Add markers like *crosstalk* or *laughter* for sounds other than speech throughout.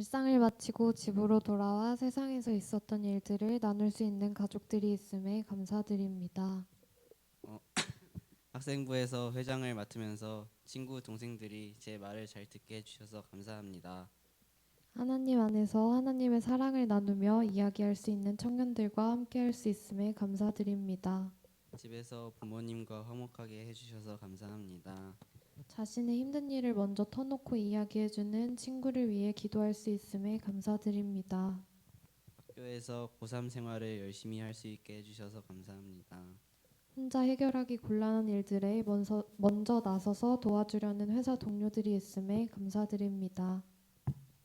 일상을 마치고 집으로 돌아와 세상에서 있었던 일들을 나눌 수 있는 가족들이 있음에 감사드립니다. *coughs* 학생부에서 회장을 맡으면서 친구 동생들이 제 말을 잘 듣게 해주셔서 감사합니다. 하나님 안에서 하나님의 사랑을 나누며 이야기할 수 있는 청년들과 함께할 수 있음에 감사드립니다. 집에서 부모님과 화목하게 해주셔서 감사합니다. 자신의 힘든 일을 먼저 터놓고 이야기해주는 친구를 위해 기도할 수 있음에 감사드립니다. 학교에서 고3 생활을 열심히 할 수 있게 해주셔서 감사합니다. 혼자 해결하기 곤란한 일들에 먼저, 먼저 나서서 도와주려는 회사 동료들이 있음에 감사드립니다.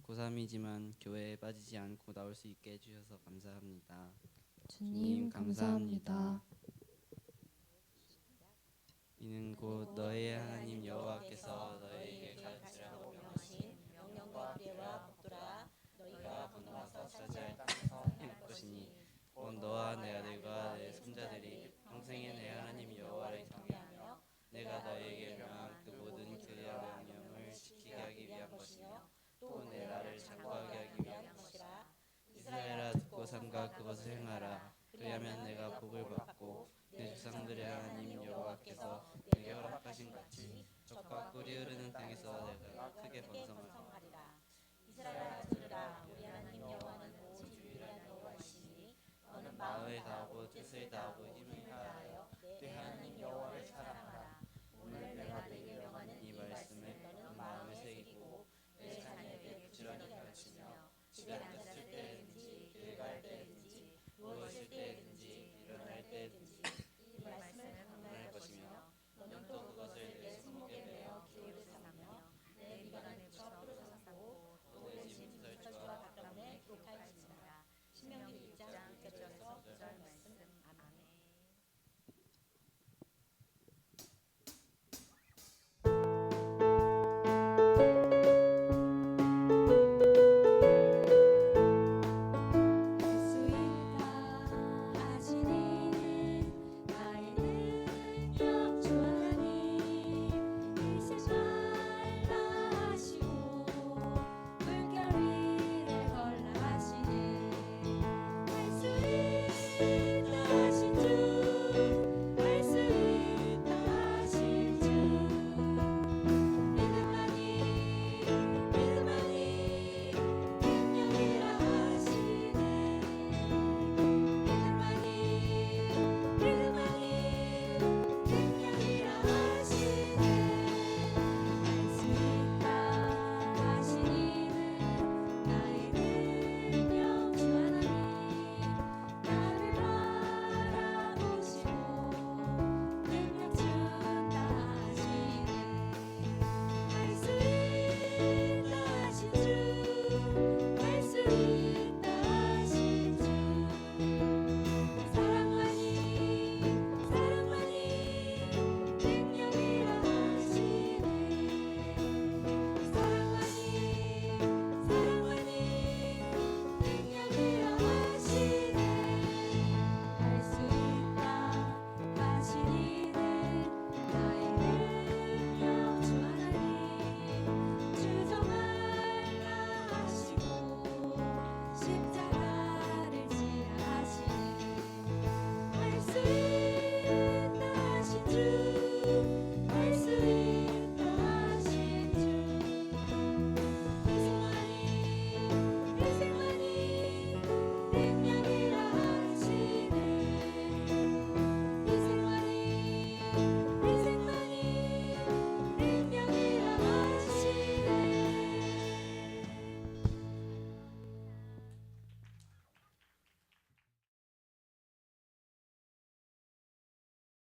고3이지만 교회에 빠지지 않고 나올 수 있게 해주셔서 감사합니다. 주님 주님, 감사합니다. 감사합니다. 이는 곧 너의 하나님 여호와께서 너희에게 가르치라고 명하신 명령과 규례와 법도라 너희가 건너가서 차지할 땅에서 해낼 것이니 곧 너와 내 아들과 내 손자들이 평생에 내 하나님 여호와를 경외하며 내가 너희에게 명한 그 모든 규례와 명령을 지키게 하기 위한 것이며 또 내 나를 장구하게 하기 위한 것이라. 이스라엘아 듣고 삼가 그것을 행하라. 그리하면 내가 복을 받고 내 조상들의 하나님 여호와께서 내게 허락하신 같이 적과 꿀이 흐르는 땅에서 내가 크게 번성하리라. 이스라엘아